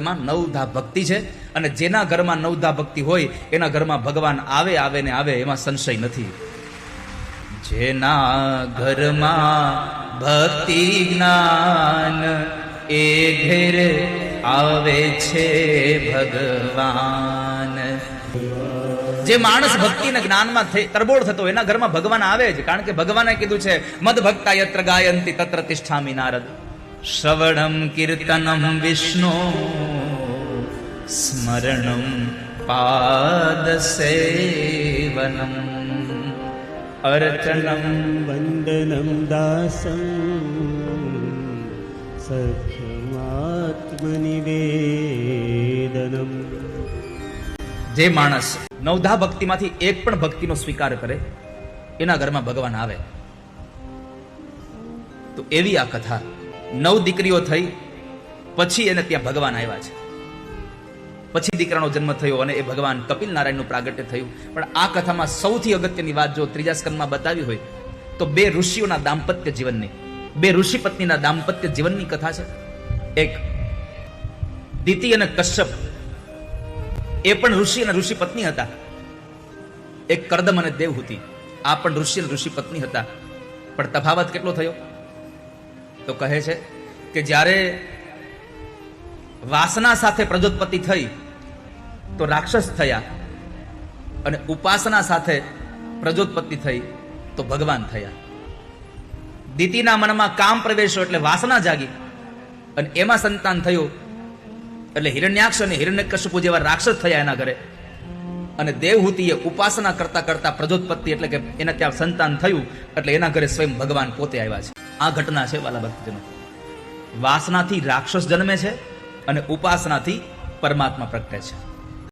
માં નવધા ભક્તિ છે અને જેના ઘરમાં નવધા ભક્તિ હોય, એના ઘરમાં ભગવાન આવે આવે ને આવે એમાં સંશય નથી. જેના ઘરમાં ભક્તિ જ્ઞાન એ ઘેર આવે છે ભગવાન. જે માણસ ભક્તિ અને જ્ઞાનમાં તરબોળ થતો એના ઘરમાં ભગવાન આવે જ. કારણ કે ભગવાને કીધું છે મદ ભક્તા યત્ર ગાયંતી તત્ર તિષ્ઠામી નારદ. શ્રવણમ કીર્તનમ વિષ્ણુ સ્મરણમ પાદસેવનમ અર્ચનમ વંદનમ દાસમ સખમાત્મનિવેદનમ જે માણસ નવધા ભક્તિમાંથી એક પણ ભક્તિનો સ્વીકાર કરે એના ઘરમાં ભગવાન આવે તો એવી આ કથા નવ દીકરીઓ થઈ, પછી એને ત્યાં ભગવાન આવ્યા છે. પછી દીકરાનો જન્મ થયો અને એ ભગવાન કપિલ નારાયણનું પ્રાગટ્ય થયું. પણ આ કથામાં સૌથી અગત્યની વાત જો ત્રીજા સ્કંદમાં બતાવી હોય, તો બે ઋષિઓના દાંપત્ય જીવનની, બે ઋષિ પત્નીના દાંપત્ય જીવનની કથા છે. એક, દિતિ અને કશ્યપ, એ પણ ઋષિ અને ઋષિ પત્ની હતા. એક કરદમ અને દેવહૂતિ, આ પણ ઋષિ અને ઋષિ પત્ની હતા. પણ તફાવત કેટલો થયો? તો કહે છે કે જ્યારે વાસના સાથે પ્રજોત્પત્તિ થઈ, તો રાક્ષસ થયા અને ઉપાસના સાથે પ્રજોત્પત્તિ થઈ, તો ભગવાન થયા. દીતીના મનમાં કામ પ્રવેશ્યો એટલે વાસના જાગી અને એમાં સંતાન થયું એટલે હિરણ્યાક્ષ અને હિરણ્યકશિપુ જેવા રાક્ષસ થયા એના ઘરે. અને દેવહૂતિએ ઉપાસના કરતા કરતા પ્રજોત્પત્તિ એટલે કે એના ત્યાં સંતાન થયું એટલે એના ઘરે સ્વયં ભગવાન પોતે આવ્યા છે. આ ઘટના છે વાલા ભક્તજનો વાસનાથી રાક્ષસ જન્મે છે અને ઉપાસનાથી પરમાત્મા પ્રગટે છે.